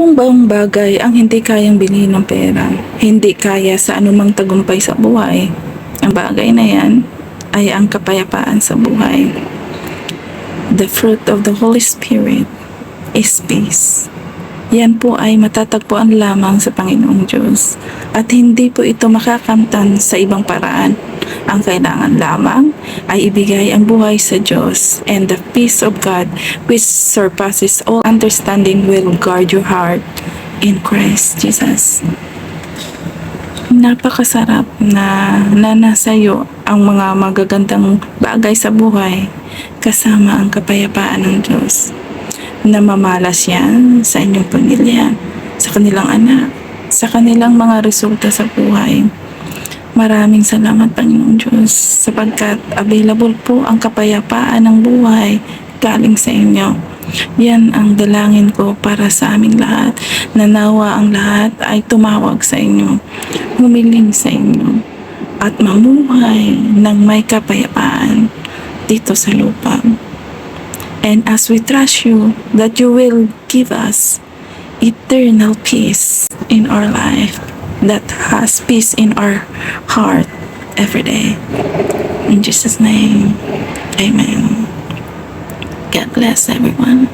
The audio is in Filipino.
pong bang bagay ang hindi kayang bilhin ng pera? Hindi kaya sa anumang tagumpay sa buhay. Ang bagay na yan ay ang kapayapaan sa buhay. The fruit of the Holy Spirit is peace. Yan po ay matatagpuan lamang sa Panginoong Diyos at hindi po ito makakamtan sa ibang paraan. Ang kailangan lamang ay ibigay ang buhay sa Diyos and the peace of God which surpasses all understanding will guard your heart in Christ Jesus. Napakasarap na nanasayo ang mga magagandang bagay sa buhay kasama ang kapayapaan ng Diyos na mamalas yan sa inyong pamilya, sa kanilang anak, sa kanilang mga resulta sa buhay. Maraming salamat Panginoong Diyos sapagkat available po ang kapayapaan ng buhay galing sa inyo. Yan ang dalangin ko para sa aming lahat na nawa ang lahat ay tumawag sa inyo, humiling sa inyo at mamuhay ng may kapayapaan dito sa lupa. And as we trust you that you will give us eternal peace in our life that has peace in our heart every day. In Jesus' name, amen. God bless everyone.